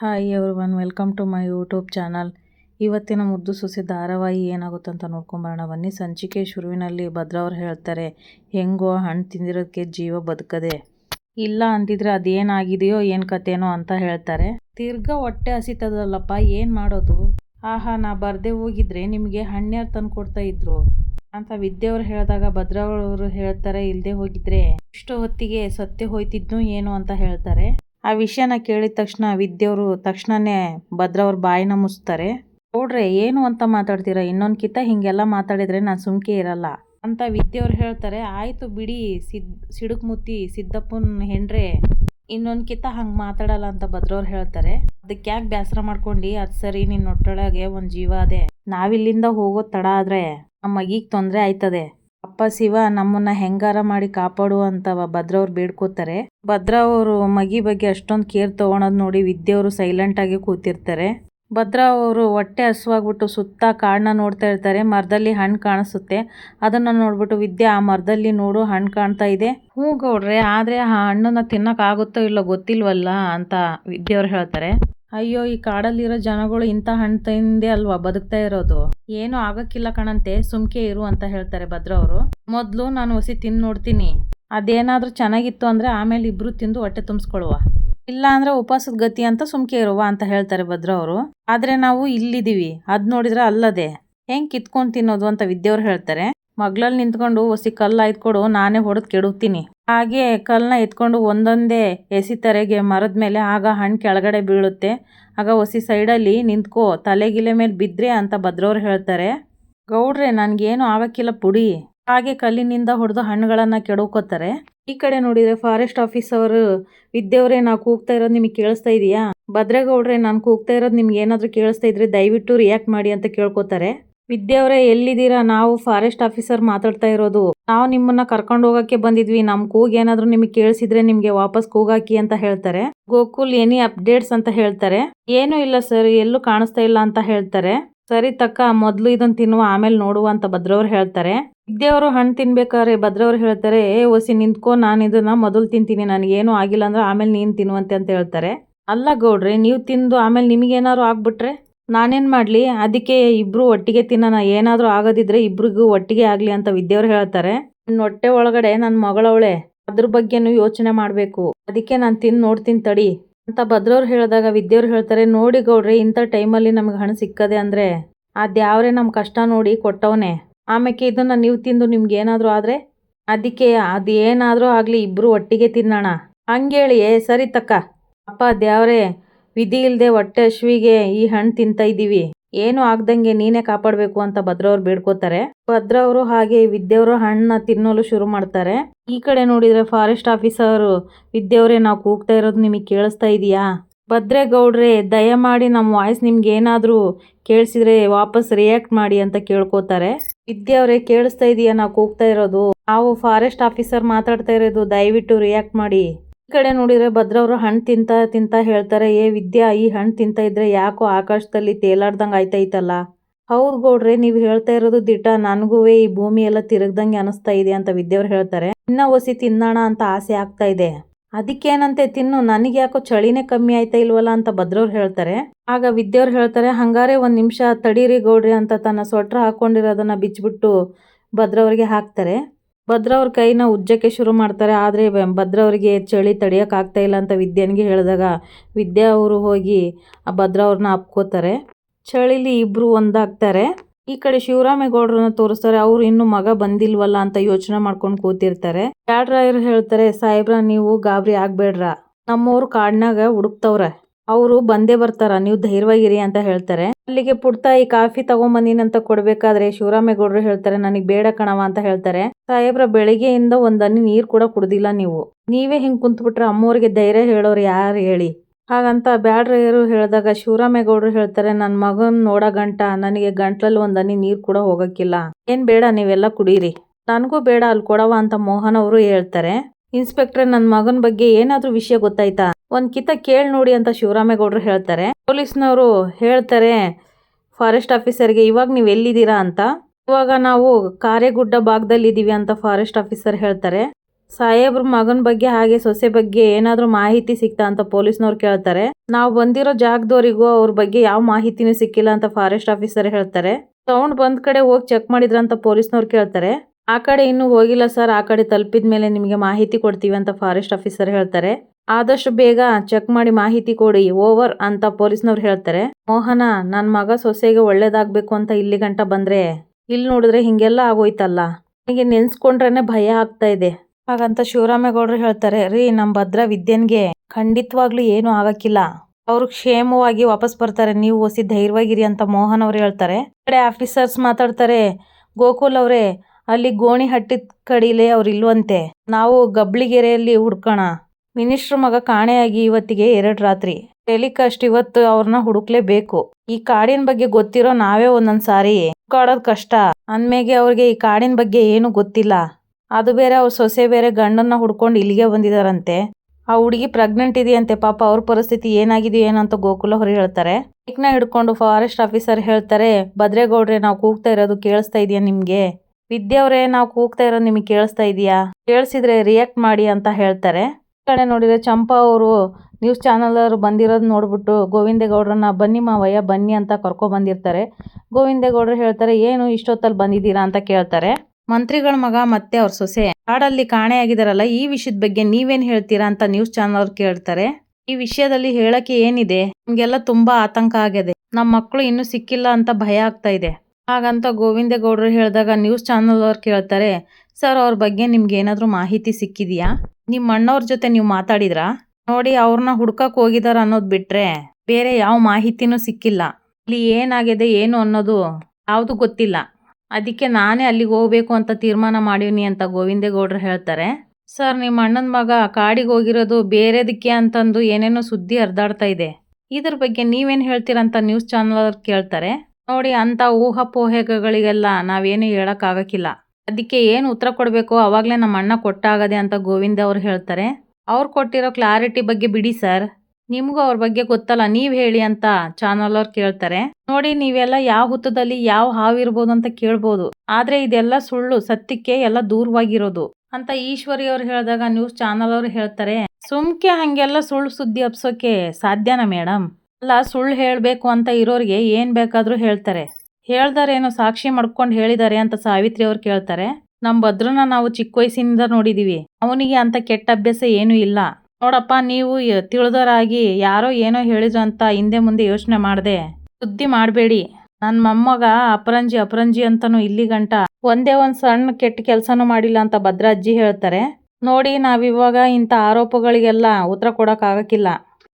Hi everyone welcome to my YouTube channel ಇವತ್ತಿನ ಮುದ್ದು ಸೊಸೆ ಧಾರಾವಾಹಿ ಏನಾಗುತ್ತೆ ಅಂತ ನೋಡ್ಕೊಂಬರೋಣ. ಬನ್ನಿ, ಸಂಚಿಕೆ ಶುರುವಿನಲ್ಲಿ ಭದ್ರವ್ರು ಹೇಳ್ತಾರೆ, ಹೆಂಗೋ ಹಣ್ಣು ತಿಂದಿರೋದಕ್ಕೆ ಜೀವ ಬದುಕದೆ. ಇಲ್ಲ ಅಂತಿದ್ರೆ ಅದೇನಾಗಿದೆಯೋ, ಏನು ಕಥೆನೋ ಅಂತ ಹೇಳ್ತಾರೆ. ತಿರ್ಗಾ ಹೊಟ್ಟೆ ಹಸಿತದಲ್ಲಪ್ಪ, ಏನು ಮಾಡೋದು? ಆಹಾ, ನಾ ಬರ್ದೇ ಹೋಗಿದ್ರೆ ನಿಮಗೆ ಹಣ್ಣ್ಯಾರು ತಂದು ಕೊಡ್ತಾ ಇದ್ರು. ಅಂತ ವಿದ್ಯೆಯವ್ರು ಹೇಳಿದಾಗ ಭದ್ರವರು ಹೇಳ್ತಾರೆ ಇಲ್ಲದೆ ಹೋಗಿದ್ರೆ. ಇಷ್ಟು ಹೊತ್ತಿಗೆ ಸತ್ತೆ ಹೋಯ್ತಿದ್ನು ಏನು ಅಂತ ಹೇಳ್ತಾರೆ. ಆ ವಿಷಯನ ಕೇಳಿದ ತಕ್ಷಣ ವಿದ್ಯೆಯವರು ತಕ್ಷಣನೇ ಭದ್ರವ್ರ ಬಾಯಿನ ಮುಚ್ತಾರೆ. ನೋಡ್ರೆ, ಏನು ಅಂತ ಮಾತಾಡ್ತೀರಾ? ಇನ್ನೊಂದು ಕಿತ್ತ ಹಿಂಗೆಲ್ಲ ಮಾತಾಡಿದ್ರೆ ನಾನು ಸುಮ್ಕೆ ಇರಲ್ಲ. ಅಂತ ವಿದ್ಯೆಯವ್ರು ಹೇಳ್ತಾರೆ. ಆಯಿತು ಬಿಡಿ, ಸಿದ್, ಸಿಡುಕ್ ಮುತ್ತಿ, ಸಿದ್ದಪ್ಪನ ಹೆಂಡ್ರೆ ಇನ್ನೊಂದು ಕಿತ್ತ ಹಂಗೆ ಮಾತಾಡಲ್ಲ ಅಂತ ಭದ್ರವ್ರು ಹೇಳ್ತಾರೆ. ಅದಕ್ಕೆ ಯಾಕೆ ಬೇಸರ ಮಾಡ್ಕೊಂಡು? ಅದು ಸರಿ ನಿನ್ನ ಒಟ್ಟೊಳಗೆ ಒಂದು ಜೀವ ಅದೇ. ನಾವಿಲ್ಲಿಂದ ಹೋಗೋದು ತಡ ಆದರೆ ನಮ್ಮ ಮಗಿಗೆ ತೊಂದರೆ ಆಯ್ತದೆ. ಅಪ್ಪ ಶಿವ, ನಮ್ಮನ್ನ ಹೆಂಗಾರ ಮಾಡಿ ಕಾಪಾಡು ಅಂತ ಭದ್ರವ್ರು ಬೇಡ್ಕೋತಾರೆ. ಭದ್ರ ಅವರು ಮಗಿ ಬಗ್ಗೆ ಅಷ್ಟೊಂದು ಕೇರ್ ತಗೊಳೋದು ನೋಡಿ ವಿದ್ಯೆಯವರು ಸೈಲೆಂಟ್ ಆಗಿ ಕೂತಿರ್ತಾರೆ. ಭದ್ರ ಅವರು ಹೊಟ್ಟೆ ಹಸುವಾಗ್ಬಿಟ್ಟು ಸುತ್ತ ಕಾಡನ್ನ ನೋಡ್ತಾ ಇರ್ತಾರೆ. ಮರದಲ್ಲಿ ಹಣ್ಣು ಕಾಣಿಸುತ್ತೆ. ಅದನ್ನ ನೋಡ್ಬಿಟ್ಟು, ವಿದ್ಯೆ, ಆ ಮರದಲ್ಲಿ ನೋಡು ಹಣ್ಣು ಕಾಣ್ತಾ ಇದೆ. ಹ್ಞೂ ಗೌಡ್ರೆ, ಆದ್ರೆ ಆ ಹಣ್ಣನ್ನ ತಿನ್ನೋಕ್ಕಾಗುತ್ತೋ ಇಲ್ಲೋ ಗೊತ್ತಿಲ್ವಲ್ಲ? ಅಂತ ವಿದ್ಯೆಯವ್ರು ಹೇಳ್ತಾರೆ. ಅಯ್ಯೋ, ಈ ಕಾಡಲ್ಲಿರೋ ಜನಗಳು ಇಂಥ ಹಣ್ಣು ತಿಂದೆ ಅಲ್ವಾ ಬದುಕ್ತಾ ಇರೋದು? ಏನು ಆಗಕ್ಕಿಲ್ಲ ಕಣಂತೆ, ಸುಮ್ಕೆ ಇರು ಅಂತ ಹೇಳ್ತಾರೆ ಭದ್ರ ಅವರು. ಮೊದಲು ನಾನು ಹೊಸಿ ತಿಂದು ನೋಡ್ತೀನಿ. ಅದೇನಾದರೂ ಚೆನ್ನಾಗಿತ್ತು ಅಂದ್ರೆ ಆಮೇಲೆ ಇಬ್ರು ತಿಂದು ಹೊಟ್ಟೆ ತುಂಬಿಸ್ಕೊಳುವ ಇಲ್ಲ ಅಂದ್ರೆ ಉಪವಾಸದ ಗತಿ ಅಂತ ಸುಮ್ಕೆ ಇರುವ ಅಂತ ಹೇಳ್ತಾರೆ ಭದ್ರ ಅವರು. ಆದ್ರೆ ನಾವು ಇಲ್ಲಿದೀವಿ ಅದ್ ನೋಡಿದ್ರೆ ಅಲ್ಲದೆ. ಹೆಂಗ್ ಕಿತ್ಕೊಂಡ್ ತಿನ್ನೋದು ಅಂತ ವಿದ್ಯವ್ರು ಹೇಳ್ತಾರೆ. ಮಗ್ಳಲ್ಲಿ ನಿಂತ್ಕೊಂಡು ಹೊಸಿ ಕಲ್ಲು ಆಯ್ದ್ಕೊಡು, ನಾನೇ ಹೊಡೆದು ಕೆಡುತ್ತೀನಿ. ಹಾಗೆ ಕಲ್ಲನ್ನ ಎತ್ಕೊಂಡು ಒಂದೊಂದೇ ಎಸಿತರೆಗೆ ಮರದ ಮೇಲೆ ಆಗ ಹಣ್ಣು ಕೆಳಗಡೆ ಬೀಳುತ್ತೆ. ಆಗ ಹೊಸಿ ಸೈಡಲ್ಲಿ ನಿಂತ್ಕೋ ತಲೆಗಿಲೆ ಮೇಲೆ ಬಿದ್ದರೆ ಅಂತ ಭದ್ರವ್ರು ಹೇಳ್ತಾರೆ. ಗೌಡ್ರೆ, ನನಗೇನು ಆಗಕ್ಕಿಲ್ಲ ಪುಡಿ. ಹಾಗೆ ಕಲ್ಲಿನಿಂದ ಹೊಡೆದು ಹಣ್ಣುಗಳನ್ನು ಕೆಡುಕೋತಾರೆ. ಈ ಕಡೆ ನೋಡಿದರೆ ಫಾರೆಸ್ಟ್ ಆಫೀಸ್ ಅವರು, ವಿದ್ಯವ್ರೆ, ನಾವು ಕೂಗ್ತಾ ಇರೋದು ನಿಮಗೆ ಕೇಳಿಸ್ತಾ ಇದೆಯಾ? ಭದ್ರೇಗೌಡ್ರೆ ನಾನು ಕೂಗ್ತಾ ಇರೋದು ನಿಮ್ಗೆ ಏನಾದರೂ ಕೇಳಿಸ್ತಾ ಇದ್ರೆ ದಯವಿಟ್ಟು ರಿಯಾಕ್ಟ್ ಮಾಡಿ ಅಂತ ಕೇಳ್ಕೊತಾರೆ. ವಿದ್ಯಾವ್ರೆ ಎಲ್ಲಿದ್ದೀರಾ? ನಾವು ಫಾರೆಸ್ಟ್ ಆಫೀಸರ್ ಮಾತಾಡ್ತಾ ಇರೋದು. ನಾವು ನಿಮ್ಮನ್ನ ಕರ್ಕೊಂಡು ಹೋಗಕ್ಕೆ ಬಂದಿದ್ವಿ. ನಮ್ ಕೂಗ್ ಏನಾದ್ರು ನಿಮಗೆ ಕೇಳಿಸಿದ್ರೆ ನಿಮ್ಗೆ ವಾಪಸ್ ಕೂಗಾಕಿ ಅಂತ ಹೇಳ್ತಾರೆ. ಗೋಕುಲ್, ಎನಿ ಅಪ್ಡೇಟ್ಸ್ ಅಂತ ಹೇಳ್ತಾರೆ. ಏನು ಇಲ್ಲ ಸರ್, ಎಲ್ಲೂ ಕಾಣಿಸ್ತಾ ಇಲ್ಲ ಅಂತ ಹೇಳ್ತಾರೆ. ಸರಿ ತಕ್ಕ, ಮೊದ್ಲು ಇದನ್ನ ತಿನ್ನುವ, ಆಮೇಲೆ ನೋಡುವ ಅಂತ ಭದ್ರವ್ರು ಹೇಳ್ತಾರೆ. ವಿದ್ಯಾವ್ರು ಹಣ್ಣು ತಿನ್ಬೇಕಾದ್ರೆ ಭದ್ರವ್ರು ಹೇಳ್ತಾರೆ, ಏ, ಒಸಿ ನಿಂತ್ಕೋ, ನಾನು ಇದನ್ನ ಮೊದಲು ತಿಂತೀನಿ ನನಗೇನು ಆಗಿಲ್ಲ ಅಂದ್ರೆ ಆಮೇಲೆ ನೀನು ತಿನ್ನುವಂತೆ ಅಂತ ಹೇಳ್ತಾರೆ. ಅಲ್ಲ ಗೌಡ್ರಿ, ನೀವು ತಿಂದು ಆಮೇಲೆ ನಿಮಗೇನಾದ್ರು ಆಗ್ಬಿಟ್ರೆ? ನಾನೇನು ಮಾಡಲಿ, ಅದಕ್ಕೆ ಇಬ್ಬರು ಒಟ್ಟಿಗೆ ತಿನ್ನೋಣ ಏನಾದರೂ ಆಗೋದಿದ್ರೆ ಇಬ್ರಿಗೂ ಒಟ್ಟಿಗೆ ಆಗಲಿ ಅಂತ ವಿದ್ಯವ್ರು ಹೇಳ್ತಾರೆ. ನನ್ನ ಹೊಟ್ಟೆ ಒಳಗಡೆ ನನ್ನ ಮಗಳವಳೆ, ಅದ್ರ ಬಗ್ಗೆನೂ ಯೋಚನೆ ಮಾಡಬೇಕು. ಅದಕ್ಕೆ ನಾನು ತಿಂದು ನೋಡ್ತೀನಿ ತಡಿ ಅಂತ ಭದ್ರವ್ರು ಹೇಳಿದಾಗ ವಿದ್ಯವ್ರು ಹೇಳ್ತಾರೆ, ನೋಡಿ ಗೌಡ್ರಿ, ಇಂಥ ಟೈಮಲ್ಲಿ ನಮ್ಗೆ ಹಣ ಸಿಕ್ಕದೆ ಅಂದರೆ ಅದ್ಯಾವ್ರೆ ನಮ್ಮ ಕಷ್ಟ ನೋಡಿ ಕೊಟ್ಟವನೇ. ಆಮೇಲೆ ಇದನ್ನು ನೀವು ತಿಂದು ನಿಮ್ಗೆ ಏನಾದರೂ ಆದರೆ ಅದಕ್ಕೆ ಅದು ಏನಾದರೂ ಆಗಲಿ ಇಬ್ಬರು ಒಟ್ಟಿಗೆ ತಿನ್ನೋಣ. ಹಂಗೇಳಿ ಸರಿ ತಕ್ಕ. ಅಪ್ಪ ದ್ಯಾವ್ರೆ ವಿಧಿ ಇಲ್ಲದೆ ಹೊಟ್ಟೆ ಹಶ್ವಿಗೆ ಈ ಹಣ್ಣು ತಿಂತ ಇದ್ದೀವಿ ಏನು ಆಗ್ದಂಗೆ ನೀನೇ ಕಾಪಾಡಬೇಕು ಅಂತ ಭದ್ರವ್ರು ಬೇಡ್ಕೋತಾರೆ. ಭದ್ರವರು ಹಾಗೆ ವಿದ್ಯವರು ಹಣ್ಣನ್ನ ತಿನ್ನಲು ಶುರು ಮಾಡ್ತಾರೆ. ಈ ಕಡೆ ನೋಡಿದ್ರೆ ಫಾರೆಸ್ಟ್ ಆಫೀಸರ್ ವಿದ್ಯೆಯವರೇ ನಾವು ಕೂಗ್ತಾ ಇರೋದು ನಿಮಗೆ ಕೇಳಿಸ್ತಾ ಇದೆಯಾ? ಭದ್ರೇಗೌಡ್ರೆ, ದಯಮಾಡಿ ನಮ್ಮ ವಾಯ್ಸ್ ನಿಮ್ಗೆ ಏನಾದರೂ ಕೇಳಿಸಿದ್ರೆ ವಾಪಸ್ ರಿಯಾಕ್ಟ್ ಮಾಡಿ ಅಂತ ಕೇಳ್ಕೋತಾರೆ. ವಿದ್ಯವ್ರೆ, ಕೇಳಿಸ್ತಾ ಇದೆಯಾ ನಾವು ಕೂಗ್ತಾ ಇರೋದು? ನಾವು ಫಾರೆಸ್ಟ್ ಆಫೀಸರ್ ಮಾತಾಡ್ತಾ ಇರೋದು ದಯವಿಟ್ಟು ರಿಯಾಕ್ಟ್ ಮಾಡಿ. ಕಡೆ ನೋಡಿದ್ರೆ ಭದ್ರವರು ಹಣ್ಣು ತಿಂತ ತಿಂತ ಹೇಳ್ತಾರೆ, ಏ ವಿದ್ಯಾ, ಈ ಹಣ್ಣು ತಿಂತ ಇದ್ರೆ ಯಾಕೋ ಆಕಾಶದಲ್ಲಿ ತೇಲಾಡ್ದಂಗೆ ಆಯ್ತೈತಲ್ಲ? ಹೌದು ಗೌಡ್ರೆ, ನೀವು ಹೇಳ್ತಾ ಇರೋದು ದಿಟ ನನಗೂ ಈ ಭೂಮಿ ಎಲ್ಲ ತಿರುಗ್ದಂಗೆ ಅನಿಸ್ತಾ ಇದೆ ಅಂತ ವಿದ್ಯವ್ರು ಹೇಳ್ತಾರೆ. ಇನ್ನ ಒಸಿ ತಿನ್ನೋಣ ಅಂತ ಆಸೆ ಆಗ್ತಾ ಇದೆ. ಅದಕ್ಕೇನಂತೆ ತಿನ್ನು, ನನಗೆ ಯಾಕೋ ಚಳಿನೇ ಕಮ್ಮಿ ಆಯ್ತಾ ಇಲ್ವಲ್ಲ ಅಂತ ಭದ್ರವ್ರು ಹೇಳ್ತಾರೆ. ಆಗ ವಿದ್ಯವ್ರು ಹೇಳ್ತಾರೆ, ಹಂಗಾರೆ ಒಂದು ನಿಮಿಷ ತಡೀರಿ ಗೌಡ್ರಿ ಅಂತ ತನ್ನ ಸ್ವೆಟ್ರ್ ಹಾಕೊಂಡಿರೋದನ್ನ ಬಿಚ್ಚಿಬಿಟ್ಟು ಭದ್ರವ್ರಿಗೆ ಹಾಕ್ತಾರೆ. ಭದ್ರವ್ರ ಕೈನ ಉಜ್ಜಕ್ಕೆ ಶುರು ಮಾಡ್ತಾರೆ. ಆದರೆ ಭದ್ರವ್ರಿಗೆ ಚಳಿ ತಡಿಯಕ್ಕೆ ಆಗ್ತಾ ಇಲ್ಲ ಅಂತ ವಿದ್ಯನಿಗೆ ಹೇಳಿದಾಗ ವಿದ್ಯಾ ಅವರು ಹೋಗಿ ಆ ಭದ್ರವ್ರನ್ನ ಅಪ್ಕೋತಾರೆ. ಚಳಿಲಿ ಇಬ್ಬರು ಒಂದಾಗ್ತಾರೆ. ಈ ಕಡೆ ಶಿವರಾಮೇಗೌಡರನ್ನ ತೋರಿಸ್ತಾರೆ. ಅವ್ರು ಇನ್ನು ಮಗ ಬಂದಿಲ್ವಲ್ಲ ಅಂತ ಯೋಚನೆ ಮಾಡ್ಕೊಂಡು ಕೂತಿರ್ತಾರೆ. ಬ್ಯಾಡ್ರಾಯರು ಹೇಳ್ತಾರೆ, ಸಾಹೇಬ್ರ, ನೀವು ಗಾಬರಿ ಆಗ್ಬೇಡ್ರ? ನಮ್ಮವ್ರು ಕಾಡ್ನಾಗ ಹುಡುಕ್ತವ್ರೆ. ಅವರು ಬಂದೇ ಬರ್ತಾರ, ನೀವು ಧೈರ್ಯವಾಗಿರಿ ಅಂತ ಹೇಳ್ತಾರೆ. ಅಲ್ಲಿಗೆ ಪುಡ್ತಾಯಿ ಕಾಫಿ ತಗೊಂಬಂದಿನಂತ ಕೊಡ್ಬೇಕಾದ್ರೆ ಶಿವರಾಮೇಗೌಡರು ಹೇಳ್ತಾರೆ, ನನಗೆ ಬೇಡ ಕಣವ ಅಂತ ಹೇಳ್ತಾರೆ. ಸಾಹೇಬ್ರ, ಬೆಳಿಗ್ಗೆಯಿಂದ ಒಂದ್ ಹನಿ ನೀರ್ ಕೂಡ ಕುಡ್ದಿಲ್ಲ ನೀವು. ನೀವೇ ಹಿಂಗ್ ಕುಂತ್ಬಿಟ್ರೆ ಅಮ್ಮವ್ರಿಗೆ ಧೈರ್ಯ ಹೇಳೋರು ಯಾರು ಹೇಳಿ? ಹಾಗಂತ ಬ್ಯಾಡ್ರೆಯರು ಹೇಳಿದಾಗ ಶಿವರಾಮೇಗೌಡರು ಹೇಳ್ತಾರೆ ನನ್ನ ಮಗನ್ ನೋಡ ಗಂಟ, ನನಗೆ ಗಂಟ್ಲಲ್ಲಿ ಒಂದ್ ಹನಿ ನೀರ್ ಕೂಡ ಹೋಗಕ್ಕಿಲ್ಲ. ಏನ್ ಬೇಡ, ನೀವೆಲ್ಲ ಕುಡೀರಿ. ನನಗೂ ಬೇಡ ಅಲ್ಲಿ ಕೊಡವ ಅಂತ ಮೋಹನ್ ಅವರು ಹೇಳ್ತಾರೆ. ಇನ್ಸ್ಪೆಕ್ಟ್ರೆ ನನ್ನ ಮಗನ ಬಗ್ಗೆ ಏನಾದ್ರೂ ವಿಷಯ ಗೊತ್ತಾಯ್ತಾ? ಒಂದ್ ಕಿತ ಕೇಳಿ ನೋಡಿ ಅಂತ ಶಿವರಾಮೇಗೌಡರು ಹೇಳ್ತಾರೆ. ಪೊಲೀಸ್ನವರು ಹೇಳ್ತಾರೆ, ಫಾರೆಸ್ಟ್ ಆಫೀಸರ್ಗೆ ಇವಾಗ ನೀವು ಎಲ್ಲಿದ್ದೀರಾ ಅಂತ? ಇವಾಗ ನಾವು ಕಾರ್ಯಗುಡ್ಡ ಭಾಗದಲ್ಲಿ ಇದೀವಿ ಅಂತ ಫಾರೆಸ್ಟ್ ಆಫೀಸರ್ ಹೇಳ್ತಾರೆ. ಸಾಹೇಬ್ರ ಮಗನ ಬಗ್ಗೆ ಹಾಗೆ ಸೊಸೆ ಬಗ್ಗೆ ಏನಾದ್ರೂ ಮಾಹಿತಿ ಸಿಕ್ತಾ ಅಂತ ಪೊಲೀಸ್ನವ್ರು ಕೇಳ್ತಾರೆ. ನಾವು ಬಂದಿರೋ ಜಾಗದವರಿಗೂ ಅವ್ರ ಬಗ್ಗೆ ಯಾವ ಮಾಹಿತಿನೂ ಸಿಕ್ಕಿಲ್ಲ ಅಂತ ಫಾರೆಸ್ಟ್ ಆಫೀಸರ್ ಹೇಳ್ತಾರೆ. ಸೌಂಡ್ ಬಂದ್ ಕಡೆ ಹೋಗಿ ಚೆಕ್ ಮಾಡಿದ್ರ ಅಂತ ಪೊಲೀಸ್ನವ್ರು ಕೇಳ್ತಾರೆ. ಆ ಕಡೆ ಇನ್ನೂ ಹೋಗಿಲ್ಲ ಸರ್. ಆ ಕಡೆ ತಲುಪಿದ ಮೇಲೆ ನಿಮಗೆ ಮಾಹಿತಿ ಕೊಡ್ತೀವಿ ಅಂತ ಫಾರೆಸ್ಟ್ ಆಫೀಸರ್ ಹೇಳ್ತಾರೆ. ಆದಷ್ಟು ಬೇಗ ಚೆಕ್ ಮಾಡಿ ಮಾಹಿತಿ ಕೊಡಿ. ಓವರ್ ಅಂತ ಪೊಲೀಸ್ನವ್ರು ಹೇಳ್ತಾರೆ. ಮೋಹನ ನನ್ನ ಮಗ ಸೊಸೆಗೆ ಒಳ್ಳೇದಾಗ್ಬೇಕು ಅಂತ ಇಲ್ಲಿ ಗಂಟ ಬಂದ್ರೆ ಇಲ್ಲಿ ನೋಡಿದ್ರೆ ಹಿಂಗೆಲ್ಲ ಆಗೋಯ್ತಲ್ಲ. ನನಗೆ ನೆನ್ಸ್ಕೊಂಡ್ರೇನೆ ಭಯ ಆಗ್ತಾ ಇದೆ. ಹಾಗಂತ ಶಿವರಾಮೇಗೌಡರು ಹೇಳ್ತಾರೆ, ರೀ ನಮ್ಮ ಭದ್ರ ವಿದ್ಯನ್ಗೆ ಖಂಡಿತವಾಗ್ಲೂ ಏನು ಆಗಕ್ಕಿಲ್ಲ. ಅವರು ಕ್ಷೇಮವಾಗಿ ವಾಪಸ್ ಬರ್ತಾರೆ. ನೀವು ಓಸಿ ಧೈರ್ಯವಾಗಿರಿ ಅಂತ ಮೋಹನ್ ಅವ್ರು ಹೇಳ್ತಾರೆ ಕಡೆ ಆಫೀಸರ್ಸ್ ಮಾತಾಡ್ತಾರೆ, ಗೋಕುಲ್ ಅವರೇ ಅಲ್ಲಿ ಗೋಣಿ ಹಟ್ಟಿದ ಕಡಿಲೆ ಅವ್ರು ಇಲ್ವಂತೆ. ನಾವು ಗಬ್ಳಿಗೆರೆಯಲ್ಲಿ ಹುಡ್ಕೋಣ. ಮಿನಿಸ್ಟ್ರ್ ಮಗ ಕಾಣೆಯಾಗಿ ಇವತ್ತಿಗೆ ಎರಡು ರಾತ್ರಿ. ಟೆಲಿಕಾಸ್ಟ್ ಇವತ್ತು ಅವ್ರನ್ನ ಹುಡುಕ್ಲೇಬೇಕು. ಈ ಕಾಡಿನ ಬಗ್ಗೆ ಗೊತ್ತಿರೋ ನಾವೇ ಒಂದೊಂದ್ ಸಾರಿ. ಹುಡ್ಕಾಡೋದ್ ಕಷ್ಟ. ಅಂದ್ಮೇಗೆ ಅವ್ರಿಗೆ ಈ ಕಾಡಿನ ಬಗ್ಗೆ ಏನು ಗೊತ್ತಿಲ್ಲ. ಅದು ಬೇರೆ ಅವ್ರ ಸೊಸೆ ಬೇರೆ ಗಂಡನ್ನ ಹುಡ್ಕೊಂಡು ಇಲ್ಲಿಗೆ ಬಂದಿದಾರಂತೆ. ಆ ಹುಡುಗಿ ಪ್ರೆಗ್ನೆಂಟ್ ಇದೆಯಂತೆ ಪಾಪ, ಅವ್ರ ಪರಿಸ್ಥಿತಿ ಏನಾಗಿದೆ ಏನಂತ ಗೋಕುಲ ಹೊರ ಹೇಳ್ತಾರೆ. ನ ಹಿಡ್ಕೊಂಡು ಫಾರೆಸ್ಟ್ ಆಫೀಸರ್ ಹೇಳ್ತಾರೆ, ಭದ್ರೇಗೌಡ್ರೆ, ನಾವು ಕೂಗ್ತಾ ಇರೋದು ಕೇಳಿಸ್ತಾ ಇದೆಯಾ ನಿಮ್ಗೆ? ವಿದ್ಯಾವ್ರೆ ನಾವು ಕೂಗ್ತಾ ಇರೋದು ನಿಮಗೆ ಕೇಳಿಸ್ತಾ ಇದೆಯಾ? ಕೇಳಿಸಿದ್ರೆ ರಿಯಾಕ್ಟ್ ಮಾಡಿ ಅಂತ ಹೇಳ್ತಾರೆ. ಕಡೆ ನೋಡಿದ್ರೆ ಚಂಪಾ ಅವರು ನ್ಯೂಸ್ ಚಾನಲ್ ಅವರು ಬಂದಿರೋದು ನೋಡ್ಬಿಟ್ಟು ಗೋವಿಂದೇಗೌಡರನ್ನ ಬನ್ನಿ ಮಾವಯ್ಯ, ಬನ್ನಿ ಅಂತ ಕರ್ಕೊ ಬಂದಿರ್ತಾರೆ. ಗೋವಿಂದೇಗೌಡರು ಹೇಳ್ತಾರೆ, ಏನು ಇಷ್ಟೊತ್ತಲ್ಲಿ ಬಂದಿದ್ದೀರಾ? ಅಂತ ಕೇಳ್ತಾರೆ. ಮಂತ್ರಿಗಳ ಮಗ ಮತ್ತೆ ಅವ್ರ ಸೊಸೆ. ಕಾಡಲ್ಲಿ ಕಾಣೆಯಾಗಿದಾರಲ್ಲ ಈ ವಿಷಯದ ಬಗ್ಗೆ ನೀವೇನ್ ಹೇಳ್ತೀರಾ ಅಂತ ನ್ಯೂಸ್ ಚಾನಲ್ ಅವ್ರು ಕೇಳ್ತಾರೆ. ಈ ವಿಷಯದಲ್ಲಿ ಹೇಳಕ್ಕೆ ಏನಿದೆ? ನಿಮ್ಗೆಲ್ಲ ತುಂಬಾ ಆತಂಕ ಆಗಿದೆ. ನಮ್ಮ ಮಕ್ಕಳು ಇನ್ನೂ ಸಿಕ್ಕಿಲ್ಲ ಅಂತ ಭಯ ಆಗ್ತಾ ಇದೆ. ಹಾಗಂತ ಗೋವಿಂದೇಗೌಡರು ಹೇಳಿದಾಗ ನ್ಯೂಸ್ ಚಾನಲ್ ಅವ್ರು ಕೇಳ್ತಾರೆ ಸರ್ ಅವ್ರ ಬಗ್ಗೆ ನಿಮ್ಗೆ ಏನಾದರೂ ಮಾಹಿತಿ ಸಿಕ್ಕಿದೆಯಾ? ನಿಮ್ಮ ಅಣ್ಣವ್ರ ಜೊತೆ ನೀವು ಮಾತಾಡಿದ್ರಾ? ನೋಡಿ ಅವ್ರನ್ನ ಹುಡ್ಕಕ್ ಹೋಗಿದಾರ ಅನ್ನೋದು ಬಿಟ್ರೆ ಬೇರೆ ಯಾವ ಮಾಹಿತಿನೂ ಸಿಕ್ಕಿಲ್ಲ. ಇಲ್ಲಿ ಏನಾಗಿದೆ, ಏನು ಅನ್ನೋದು ಯಾವುದು ಗೊತ್ತಿಲ್ಲ. ಅದಕ್ಕೆ ನಾನೇ ಅಲ್ಲಿಗೆ ಹೋಗ್ಬೇಕು ಅಂತ ತೀರ್ಮಾನ ಮಾಡೀನಿ ಅಂತ ಗೋವಿಂದೇಗೌಡರು ಹೇಳ್ತಾರೆ. ಸರ್ ನಿಮ್ಮ ಅಣ್ಣನ ಮಗ ಕಾಡಿಗೆ ಹೋಗಿರೋದು ಬೇರೆದಕ್ಕೆ ಅಂತಂದು ಏನೇನೋ ಸುದ್ದಿ ಹರಿದಾಡ್ತಾ ಇದೆ. ಇದ್ರ ಬಗ್ಗೆ ನೀವೇನು ಹೇಳ್ತೀರಂತ ನ್ಯೂಸ್ ಚಾನಲ್ ಅವ್ರು ಕೇಳ್ತಾರೆ. ನೋಡಿ ಅಂತ ಊಹಾಪೋಹೆಗಳಿಗೆಲ್ಲ ನಾವೇನು ಹೇಳೋಕ್ಕಾಗಕ್ಕಿಲ್ಲ. ಅದಕ್ಕೆ ಏನು ಉತ್ತರ ಕೊಡಬೇಕು? ಅವಾಗಲೇ ನಮ್ಮ ಅಣ್ಣ ಕೊಟ್ಟಾಗದೆ ಅಂತ ಗೋವಿಂದ ಅವ್ರು ಹೇಳ್ತಾರೆ. ಅವ್ರು ಕೊಟ್ಟಿರೋ ಕ್ಲಾರಿಟಿ ಬಗ್ಗೆ ಬಿಡಿ ಸರ್. ನಿಮಗೂ ಅವ್ರ ಬಗ್ಗೆ ಗೊತ್ತಲ್ಲ, ನೀವು ಹೇಳಿ ಅಂತ ಚಾನಲ್ ಅವ್ರು ಕೇಳ್ತಾರೆ. ನೋಡಿ, ನೀವೆಲ್ಲ ಯಾವ ಹುತ್ತದಲ್ಲಿ ಯಾವ ಹಾವಿರ್ಬೋದು ಅಂತ ಕೇಳ್ಬೋದು. ಆದ್ರೆ ಇದೆಲ್ಲ ಸುಳ್ಳು, ಸತ್ಯಕ್ಕೆ ಎಲ್ಲ ದೂರವಾಗಿರೋದು ಅಂತ ಈಶ್ವರಿ ಅವ್ರು ಹೇಳಿದಾಗ ನ್ಯೂಸ್ ಚಾನಲ್ ಅವ್ರು ಹೇಳ್ತಾರೆ. ಸುಮ್ಕೆ ಹಂಗೆಲ್ಲ ಸುಳ್ಳು ಸುದ್ದಿ ಹಬ್ಸೋಕೆ ಸಾಧ್ಯನಾ ಮೇಡಮ್? ಅಲ್ಲ, ಸುಳ್ಳು ಹೇಳಬೇಕು ಅಂತ ಇರೋರಿಗೆ ಏನು ಬೇಕಾದರೂ ಹೇಳ್ತಾರೆ. ಹೇಳ್ದಾರೇನು ಸಾಕ್ಷಿ ಮಾಡ್ಕೊಂಡು ಹೇಳಿದ್ದಾರೆ ಅಂತ ಸಾವಿತ್ರಿ ಅವ್ರು ಕೇಳ್ತಾರೆ. ನಮ್ಮ ಭದ್ರನ ನಾವು ಚಿಕ್ಕ ವಯಸ್ಸಿನಿಂದ ನೋಡಿದೀವಿ. ಅವನಿಗೆ ಅಂತ ಕೆಟ್ಟ ಅಭ್ಯಾಸ ಏನೂ ಇಲ್ಲ. ನೋಡಪ್ಪ, ನೀವು ತಿಳಿದೋರಾಗಿ ಯಾರೋ ಏನೋ ಹೇಳಿದ್ರು ಅಂತ ಹಿಂದೆ ಮುಂದೆ ಯೋಚನೆ ಮಾಡದೆ. ಸುದ್ದಿ ಮಾಡಬೇಡಿ. ನನ್ನ ಮೊಮ್ಮಗ ಅಪರಂಜಿ ಅಪರಂಜಿ ಅಂತನೂ ಇಲ್ಲಿ ಗಂಟ. ಒಂದೇ ಒಂದು ಸಣ್ಣ ಕೆಟ್ಟ ಕೆಲಸನೂ ಮಾಡಿಲ್ಲ ಅಂತ ಭದ್ರ ಅಜ್ಜಿ ಹೇಳ್ತಾರೆ. ನೋಡಿ, ನಾವಿವಾಗ ಇಂಥ ಆರೋಪಗಳಿಗೆಲ್ಲ ಉತ್ತರ ಕೊಡೋಕ್ಕಾಗಕ್ಕಿಲ್ಲ.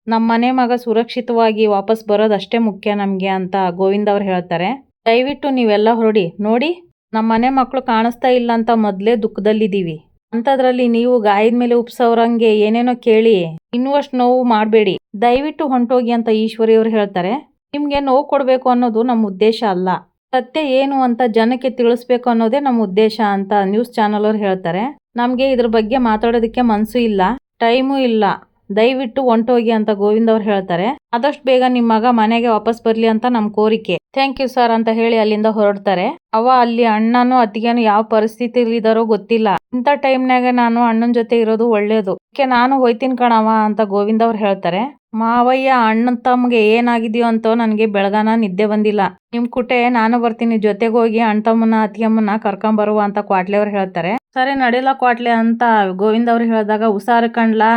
ನಮ್ಮ ಮನೆ ಮಗ ಸುರಕ್ಷಿತವಾಗಿ ವಾಪಸ್ ಬರೋದಷ್ಟೇ ಮುಖ್ಯ ನಮಗೆ ಅಂತ ಗೋವಿಂದ ಅವ್ರು ಹೇಳ್ತಾರೆ. ದಯವಿಟ್ಟು ನೀವೆಲ್ಲ ಹೊರಡಿ. ನೋಡಿ ನಮ್ಮ ಮನೆ ಮಕ್ಕಳು ಕಾಣಿಸ್ತಾ ಇಲ್ಲ ಅಂತ ಮೊದಲೇ ದುಃಖದಲ್ಲಿದ್ದೀವಿ. ಅಂಥದ್ರಲ್ಲಿ ನೀವು ಗಾಯದ ಮೇಲೆ ಉಪ್ಸೋರಂಗೆ ಏನೇನೋ ಕೇಳಿ ಇನ್ನೂ ಅಷ್ಟು ನೋವು ಮಾಡಬೇಡಿ. ದಯವಿಟ್ಟು ಹೊಂಟೋಗಿ ಅಂತ ಈಶ್ವರಿಯವರು ಹೇಳ್ತಾರೆ. ನಿಮಗೆ ನೋವು ಕೊಡಬೇಕು ಅನ್ನೋದು ನಮ್ಮ ಉದ್ದೇಶ ಅಲ್ಲ. ಸತ್ಯ ಏನು ಅಂತ ಜನಕ್ಕೆ ತಿಳಿಸ್ಬೇಕು ಅನ್ನೋದೇ ನಮ್ಮ ಉದ್ದೇಶ ಅಂತ ನ್ಯೂಸ್ ಚಾನಲ್ ಅವ್ರು ಹೇಳ್ತಾರೆ. ನಮಗೆ ಇದ್ರ ಬಗ್ಗೆ ಮಾತಾಡೋದಕ್ಕೆ ಮನಸ್ಸು ಇಲ್ಲ, ಟೈಮು ಇಲ್ಲ. ದಯವಿಟ್ಟು ಹೊಂಟೋಗಿ ಅಂತ ಗೋವಿಂದ್ ಅವ್ರು ಹೇಳ್ತಾರೆ. ಆದಷ್ಟು ಬೇಗ ನಿಮ್ಮ ಮಗ ಮನೆಗೆ ವಾಪಸ್ ಬರ್ಲಿ ಅಂತ ನಮ್ಮ ಕೋರಿಕೆ. ಥ್ಯಾಂಕ್ ಯು ಸರ್ ಅಂತ ಹೇಳಿ ಅಲ್ಲಿಂದ ಹೊರಡ್ತಾರೆ. ಅವ ಅಲ್ಲಿ ಅಣ್ಣನೂ ಅತ್ತಿಗೆನು ಯಾವ ಪರಿಸ್ಥಿತಿಲಿ ಇದಾರೋ ಗೊತ್ತಿಲ್ಲ. ಇಂಥ ಟೈಮ್ನಾಗ ನಾನು ಅಣ್ಣನ ಜೊತೆ ಇರೋದು ಒಳ್ಳೇದು. ಅದಕ್ಕೆ ನಾನು ಹೋಯ್ತೀನಿ ಕಣವ ಅಂತ ಗೋವಿಂದ ಅವ್ರು ಹೇಳ್ತಾರೆ. ಮಾವಯ್ಯ, ಅಣ್ಣನ ತಮ್ಗೆ ಏನಾಗಿದೆಯೋ ಅಂತ ನನಗೆ ಬೆಳಗಾನ ನಿದ್ದೆ ಬಂದಿಲ್ಲ. ನಿಮ್ ಕುಟೆ, ನಾನು ಬರ್ತೀನಿ, ಜೊತೆಗೆ ಹೋಗಿ ಅಣ್ಣ ತಮ್ಮನ ಅತ್ತಿಗೆಮ್ಮನ ಕರ್ಕೊಂಬರುವ ಅಂತ ಕ್ವಾಟ್ಲೆ ಅವ್ರು ಹೇಳ್ತಾರೆ. ಸರಿ ನಡೆಯಲ್ಲ ಕ್ವಾಟ್ಲೆ ಅಂತ ಗೋವಿಂದ ಅವ್ರು ಹೇಳಿದಾಗ ಹುಷಾರು ಕಣ್ಲಾ?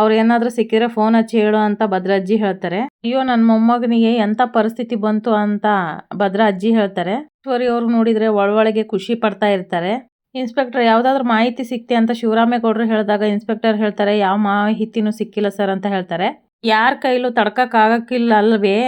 ಅವ್ರು ಏನಾದ್ರೂ ಸಿಕ್ಕಿದ್ರೆ ಫೋನ್ ಹಚ್ಚಿ ಹೇಳು ಅಂತ ಭದ್ರ ಅಜ್ಜಿ ಹೇಳ್ತಾರೆ. ಅಯ್ಯೋ ನನ್ನ ಮೊಮ್ಮಗನಿಗೆ ಎಂತ ಪರಿಸ್ಥಿತಿ ಬಂತು ಅಂತ ಭದ್ರ ಅಜ್ಜಿ ಹೇಳ್ತಾರೆ. ಈಶ್ವರಿ ಅವ್ರು ನೋಡಿದ್ರೆ ಒಳೊಳಗೆ ಖುಷಿ ಪಡ್ತಾ ಇರ್ತಾರೆ. ಇನ್ಸ್ಪೆಕ್ಟರ್, ಯಾವ್ದಾದ್ರು ಮಾಹಿತಿ ಸಿಕ್ತಿ ಅಂತ ಶಿವರಾಮೇಗೌಡರು ಹೇಳಿದಾಗ ಇನ್ಸ್ಪೆಕ್ಟರ್ ಹೇಳ್ತಾರೆ, ಯಾವ ಮಾಹಿತಿನೂ ಸಿಕ್ಕಿಲ್ಲ ಸರ್ ಅಂತ ಹೇಳ್ತಾರೆ. ಯಾರ ಕೈಲೂ ತಡ್ಕಕ್ ಆಗಕ್ಕಿಲ್ಲ ಅಲ್ವೇ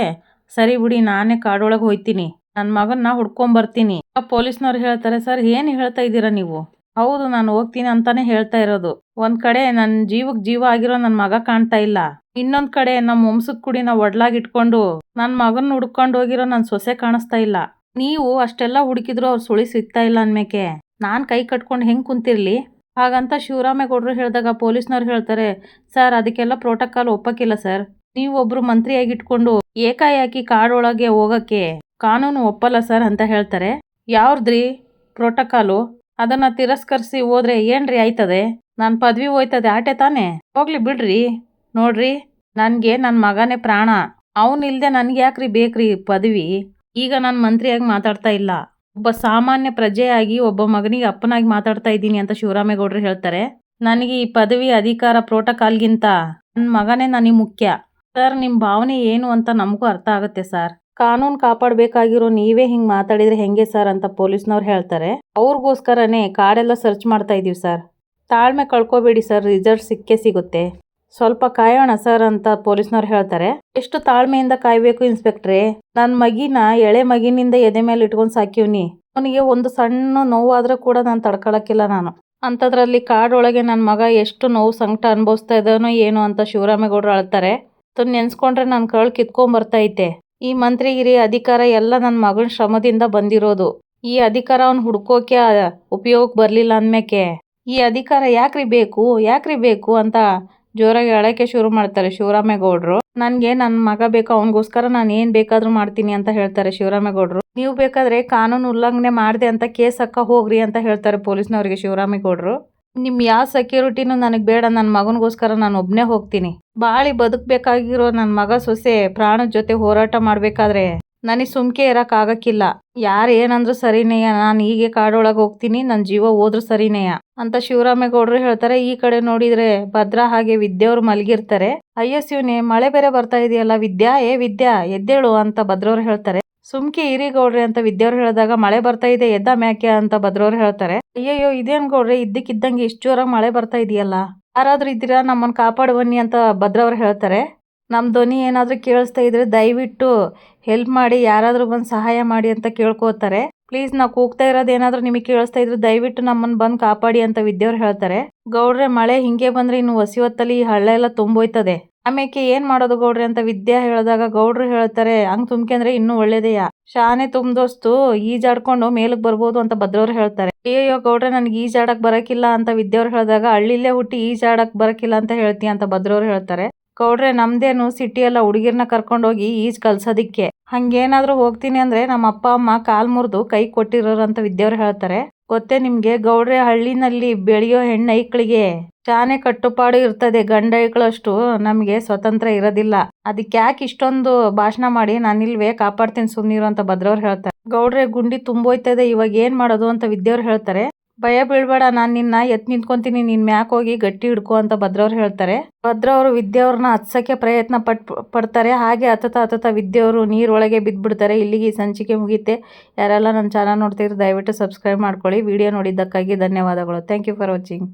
ಸರಿ ಬಿಡಿ, ನಾನೇ ಕಾಡೊಳಗೆ ಹೋಯ್ತೀನಿ. ನನ್ನ ಮಗನ್ನ ಹುಡ್ಕೊಂಡ್ ಬರ್ತೀನಿ ಪೊಲೀಸ್ನವ್ರು ಹೇಳ್ತಾರೆ, ಸರ್, ಏನು ಹೇಳ್ತಾ ಇದ್ದೀರಾ ನೀವು? ಹೌದು, ನಾನು ಹೋಗ್ತೀನಿ ಅಂತಾನೆ ಹೇಳ್ತಾ ಇರೋದು. ಒಂದ್ ಕಡೆ ನನ್ನ ಜೀವಕ್ ಜೀವ ಆಗಿರೋ ನನ್ನ ಮಗ ಕಾಣ್ತಾ ಇಲ್ಲ. ಇನ್ನೊಂದ್ ಕಡೆ ನಮ್ಮ ವಂಶದ ಕುಡಿನ ಒಡ್ಲಾಗಿಟ್ಕೊಂಡು ನನ್ನ ಮಗನ್ ಹುಡ್ಕೊಂಡ್ ಹೋಗಿರೋ ನನ್ ಸೊಸೆ ಕಾಣಿಸ್ತಾ ಇಲ್ಲ. ನೀವು ಅಷ್ಟೆಲ್ಲ ಹುಡುಕಿದ್ರು ಅವ್ರ ಸುಳಿ ಸಿಗ್ತಾ ಇಲ್ಲ ಅನ್ಮೇಕೆ? ನಾನ್ ಕೈ ಕಟ್ಕೊಂಡು ಹೆಂಗ್ ಕುಂತಿರ್ಲಿ? ಹಾಗಂತ ಶಿವರಾಮೇಗೌಡರು ಹೇಳಿದಾಗ ಪೊಲೀಸ್ನವ್ರು ಹೇಳ್ತಾರೆ, ಸರ್, ಅದಕ್ಕೆಲ್ಲ ಪ್ರೋಟೋಕಾಲ್ ಒಪ್ಪಕ್ಕಿಲ್ಲ, ಸರ್. ನೀವು ಒಬ್ರು ಮಂತ್ರಿಯಾಗಿ ಇಟ್ಕೊಂಡು ಏಕಾಏಕಿ ಕಾಡೊಳಗೆ ಹೋಗಕ್ಕೆ ಕಾನೂನು ಒಪ್ಪಲ್ಲ, ಸರ್, ಅಂತ ಹೇಳ್ತಾರೆ. ಯಾವ್ದ್ರಿ? ಪ್ರೋಟೋಕಾಲು? ಅದನ್ನ ತಿರಸ್ಕರಿಸಿ ಹೋದ್ರೆ ಏನ್ರಿ ಆಯ್ತದೆ? ನಾನು ಪದವಿ ಹೋಯ್ತದೆ, ಆಟೆ ತಾನೆ? ಹೋಗ್ಲಿ ಬಿಡ್ರಿ. ನೋಡ್ರಿ, ನನಗೆ ನನ್ನ ಮಗನೇ ಪ್ರಾಣ. ಅವನಿಲ್ದೆ ನನಗೆ ಯಾಕ್ರಿ ಬೇಕ್ರಿ ಪದವಿ? ಈಗ ನಾನು ಮಂತ್ರಿಯಾಗಿ ಮಾತಾಡ್ತಾ ಇಲ್ಲ. ಒಬ್ಬ ಸಾಮಾನ್ಯ ಪ್ರಜೆಯಾಗಿ ಒಬ್ಬ ಮಗನಿಗೆ ಅಪ್ಪನಾಗಿ ಮಾತಾಡ್ತಾ ಇದ್ದೀನಿ ಅಂತ ಶಿವರಾಮೇಗೌಡರು ಹೇಳ್ತಾರೆ. ನನಗೆ ಈ ಪದವಿ ಅಧಿಕಾರ ಪ್ರೋಟೋಕಾಲ್ಗಿಂತ ನನ್ನ ಮಗನೇ ನನಗೆ ಮುಖ್ಯ. ಸರ್ ನಿಮ್ಮ ಭಾವನೆ ಏನು ಅಂತ ನಮಗೂ ಅರ್ಥ ಆಗುತ್ತೆ, ಸರ್. ಕಾನೂನು ಕಾಪಾಡಬೇಕಾಗಿರೋ ನೀವೇ ಹಿಂಗೆ ಮಾತಾಡಿದ್ರೆ ಹೆಂಗೆ ಸರ್ ಅಂತ ಪೊಲೀಸ್ನವ್ರು ಹೇಳ್ತಾರೆ. ಅವ್ರಿಗೋಸ್ಕರನೇ ಕಾಡೆಲ್ಲ ಸರ್ಚ್ ಮಾಡ್ತಾ ಇದೀವಿ ಸರ್. ತಾಳ್ಮೆ ಕಳ್ಕೊಬೇಡಿ ಸರ್, ರಿಸಲ್ಟ್ ಸಿಕ್ಕೇ ಸಿಗುತ್ತೆ. ಸ್ವಲ್ಪ ಕಾಯೋಣ ಸರ್ ಅಂತ ಪೊಲೀಸ್ನವ್ರು ಹೇಳ್ತಾರೆ. ಎಷ್ಟು ತಾಳ್ಮೆಯಿಂದ ಕಾಯಬೇಕು ಇನ್ಸ್ಪೆಕ್ಟ್ರೇ? ನನ್ನ ಮಗಿನ ಎಳೆ ಮಗಿನಿಂದ ಎದೆ ಮೇಲೆ ಇಟ್ಕೊಂಡು ಸಾಕಿವ್ನಿ ಅವನಿಗೆ ಒಂದು ಸಣ್ಣ ನೋವಾದ್ರೆ ಕೂಡ ನಾನು ತಡ್ಕೊಳಕ್ಕಿಲ್ಲ ನಾನು. ಅಂಥದ್ರಲ್ಲಿ ಕಾಡೊಳಗೆ ನನ್ನ ಮಗ ಎಷ್ಟು ನೋವು ಸಂಕಟ ಅನುಭವಿಸ್ತಾ ಇದ್ದಾನೋ ಏನೋ ಅಂತ ಶಿವರಾಮೇಗೌಡರು ಅಳ್ತಾರೆ. ಅದನ್ನ ನೆನ್ಸ್ಕೊಂಡ್ರೆ ನನ್ನ ಕಳ್ ಕಿತ್ಕೊಂಬರ್ತೈತೆ ಈ ಮಂತ್ರಿಗಿರಿ ಅಧಿಕಾರ ಎಲ್ಲ ನನ್ನ ಮಗನ ಶ್ರಮದಿಂದ ಬಂದಿರೋದು. ಈ ಅಧಿಕಾರ ಅವ್ನು ಹುಡ್ಕೋಕೆ ಉಪಯೋಗಕ್ಕೆ ಬರಲಿಲ್ಲ ಅಂದಮೇಕೆ ಈ ಅಧಿಕಾರ ಯಾಕ್ರಿ ಬೇಕು ಯಾಕ್ರಿ ಬೇಕು ಅಂತ ಜೋರಾಗಿ ಅಳಕ್ಕೆ ಶುರು ಮಾಡ್ತಾರೆ ಶಿವರಾಮೇಗೌಡರು. ನನಗೆ ನನ್ನ ಮಗ ಬೇಕು, ಅವನಿಗೋಸ್ಕರ ನಾನು ಏನು ಬೇಕಾದರೂ ಮಾಡ್ತೀನಿ ಅಂತ ಹೇಳ್ತಾರೆ ಶಿವರಾಮೇಗೌಡರು. ನೀವು ಬೇಕಾದ್ರೆ ಕಾನೂನು ಉಲ್ಲಂಘನೆ ಮಾಡಿದೆ ಅಂತ ಕೇಸ್ ಹಾಕ ಹೋಗ್ರಿ ಅಂತ ಹೇಳ್ತಾರೆ ಪೊಲೀಸ್ನವರಿಗೆ ಶಿವರಾಮೇಗೌಡರು. ನಿಮ್ಮ ಯಾವ ಸೆಕ್ಯೂರಿಟಿನೂ ನನಗೆ ಬೇಡ ನನ್ನ ಮಗನಿಗೋಸ್ಕರ ನಾನು ಒಬ್ಬನೇ ಹೋಗ್ತೀನಿ. ಬಾಳಿ ಬದುಕಬೇಕಾಗಿರೋ ನನ್ನ ಮಗ ಸೊಸೆ ಪ್ರಾಣದ ಜೊತೆ ಹೋರಾಟ ಮಾಡಬೇಕಾದ್ರೆ ನನಗೆ ಸುಮ್ಕೆ ಇರಕ್ ಆಗಕ್ಕಿಲ್ಲ. ಯಾರು ಏನಂದ್ರು ಸರಿನೇಯ, ನಾನು ಹೀಗೆ ಕಾಡೊಳಗೆ ಹೋಗ್ತೀನಿ ನನ್ನ ಜೀವ ಹೋದ್ರು ಸರಿನೇಯ ಅಂತ ಶಿವರಾಮೇಗೌಡರು ಹೇಳ್ತಾರೆ. ಈ ಕಡೆ ನೋಡಿದ್ರೆ ಭದ್ರಾ ಹಾಗೆ ವಿದ್ಯೆಯವ್ರು ಮಲಗಿರ್ತಾರೆ. ಅಯ್ಯೋ ಶಿವನೇ, ಮಳೆ ಬೇರೆ ಬರ್ತಾ ಇದೆಯಲ್ಲ, ವಿದ್ಯಾ, ಏ ವಿದ್ಯಾ, ಎದ್ದೇಳು ಅಂತ ಭದ್ರವ್ರು ಹೇಳ್ತಾರೆ. ಸುಮ್ಕೆ ಗೌಡ್ರಿ ಅಂತ ವಿದ್ಯವ್ರು ಹೇಳಿದಾಗ ಮಳೆ ಬರ್ತಾ ಇದೆ, ಎದ್ದ ಮ್ಯಾಕೆ ಅಂತ ಭದ್ರವ್ರು ಹೇಳ್ತಾರೆ. ಅಯ್ಯಯ್ಯೋ, ಇದೇನ್ ಗೌಡ್ರಿ? ಇದ್ದಕ್ಕಿದ್ದಂಗೆ ಇಷ್ಟು ಜೋರಾಗಿ ಮಳೆ ಬರ್ತಾ ಇದೆಯಲ್ಲ? ಯಾರಾದ್ರೂ ಇದ್ದೀರಾ? ನಮ್ಮನ್ನ ಕಾಪಾಡು ಬನ್ನಿ ಅಂತ ಭದ್ರವ್ರು ಹೇಳ್ತಾರೆ. ನಮ್ಮ ಧ್ವನಿ ಏನಾದರೂ ಕೇಳಿಸ್ತಾ ಇದ್ರೆ ದಯವಿಟ್ಟು ಹೆಲ್ಪ್ ಮಾಡಿ, ಯಾರಾದರೂ ಬಂದು ಸಹಾಯ ಮಾಡಿ ಅಂತ ಕೇಳ್ಕೋತಾರೆ. ಪ್ಲೀಸ್ ನಾವು ಕೂಗ್ತಾ ಇರೋದು ಏನಾದರೂ ನಿಮಗೆ ಕೇಳಿಸ್ತಾ ಇದ್ರೆ ದಯವಿಟ್ಟು ನಮ್ಮನ್ನು ಬಂದು ಕಾಪಾಡಿ ಅಂತ ವಿದ್ಯವ್ರು ಹೇಳ್ತಾರೆ. ಗೌಡ್ರೆ, ಮಳೆ ಹಿಂಗೆ ಬಂದ್ರೆ ಇನ್ನು ಹೊಸಿ ಹೊತ್ತಲ್ಲಿ ಈ ಹಳ್ಳ ಎಲ್ಲ ತುಂಬೋಯ್ತದೆ. ಆಮೇಲೆ ಏನು ಮಾಡೋದು ಗೌಡ್ರೆ ಅಂತ ವಿದ್ಯಾ ಹೇಳಿದಾಗ ಗೌಡ್ರು ಹೇಳ್ತಾರೆ, ಹಂಗ್ ತುಂಬ್ಕೊಂಡ್ರೆ ಇನ್ನೂ ಒಳ್ಳೇದೆಯಾ? ಶಾನೆ ತುಂಬ್ದೋಸ್ತು ಈಜಾಡ್ಕೊಂಡು ಮೇಲಕ್ಕೆ ಬರ್ಬೋದು ಅಂತ ಭದ್ರವ್ರು ಹೇಳ್ತಾರೆ. ಅಯ್ಯೋ ಗೌಡ್ರೆ, ನನಗೆ ಈಜಾಡಕ್ಕೆ ಬರಕಿಲ್ಲ ಅಂತ ವಿದ್ಯವ್ರು ಹೇಳಿದಾಗ ಹಳ್ಳಿಲೇ ಹುಟ್ಟಿ ಈಜಾಡಕ್ಕೆ ಬರಕಿಲ್ಲ ಅಂತ ಹೇಳ್ತೀಯ ಅಂತ ಭದ್ರವ್ರು ಹೇಳ್ತಾರೆ. ಗೌಡ್ರೆ, ನಮ್ದೇನು ಸಿಟಿಯೆಲ್ಲ ಎಲ್ಲ ಹುಡುಗಿರ್ನ ಕರ್ಕೊಂಡೋಗಿ ಈಜ್ ಕಲ್ಸೋದಿಕ್ಕೆ. ಹಂಗೇನಾದ್ರೂ ಹೋಗ್ತೀನಿ ಅಂದ್ರೆ ನಮ್ಮ ಅಪ್ಪ, ಅಮ್ಮ ಕಾಲ್ ಮುರಿದು ಕೈ ಕೊಟ್ಟಿರೋರು ಅಂತ ವಿದ್ಯವ್ರು ಹೇಳ್ತಾರೆ. ಗೊತ್ತೇ ನಿಮ್ಗೆ ಗೌಡ್ರೆ ಹಳ್ಳಿನಲ್ಲಿ ಬೆಳೆಯೋ ಹೆಣ್ಣೈಕ್ಳಿಗೆ ಚಾನೆ ಕಟ್ಟುಪಾಡು ಇರ್ತದೆ, ಗಂಡ ಐಕ್ಳಷ್ಟು ನಮಗೆ ಸ್ವತಂತ್ರ ಇರೋದಿಲ್ಲ. ಅದಕ್ಕೆ ಯಾಕೆ ಇಷ್ಟೊಂದು ಭಾಷಣ ಮಾಡಿ ನಾನು ನಾನಿಲ್ವೇ ಕಾಪಾಡ್ತೀನಿ ಸುಮ್ನಿರು ಅಂತ ಭದ್ರವ್ರು ಹೇಳ್ತಾರೆ. ಗೌಡ್ರೆ, ಗುಂಡಿ ತುಂಬೋಯ್ತದೆ, ಇವಾಗ ಏನ್ ಮಾಡೋದು ಅಂತ ವಿದ್ಯವ್ರು ಹೇಳ್ತಾರೆ. ಭಯ ಬೀಳ್ಬೇಡ, ನಾನು ನಿನ್ನ ಎತ್ ನಿಂತ್ಕೊಂತೀನಿ, ನಿನ್ ಮ್ಯಾಕ್ ಹೋಗಿ ಗಟ್ಟಿ ಹಿಡ್ಕೊ ಅಂತ ಭದ್ರವ್ರು ಹೇಳ್ತಾರೆ. ಭದ್ರವ್ರು ವಿದ್ಯವ್ರನ್ನ ಹತ್ಸಕ್ಕೆ ಪ್ರಯತ್ನ ಪಟ್, ಪಡ್ತಾರೆ. ಹಾಗೆ ಹತ್ತತ ಹತ್ತತ ವಿದ್ಯೆಯವರು ನೀರೊಳಗೆ ಬಿದ್ದ್ಬಿಡ್ತಾರೆ ಇಲ್ಲಿಗೆ ಈ ಸಂಚಿಕೆ ಮುಗಿಯುತ್ತೆ. ಯಾರೆಲ್ಲ ನನ್ನ ಚಾನಲ್ ನೋಡ್ತಿದ್ರೆ ದಯವಿಟ್ಟು ಸಬ್ಸ್ಕ್ರೈಬ್ ಮಾಡ್ಕೊಳ್ಳಿ. ವಿಡಿಯೋ ನೋಡಿದ್ದಕ್ಕಾಗಿ ಧನ್ಯವಾದಗಳು. Thank you for watching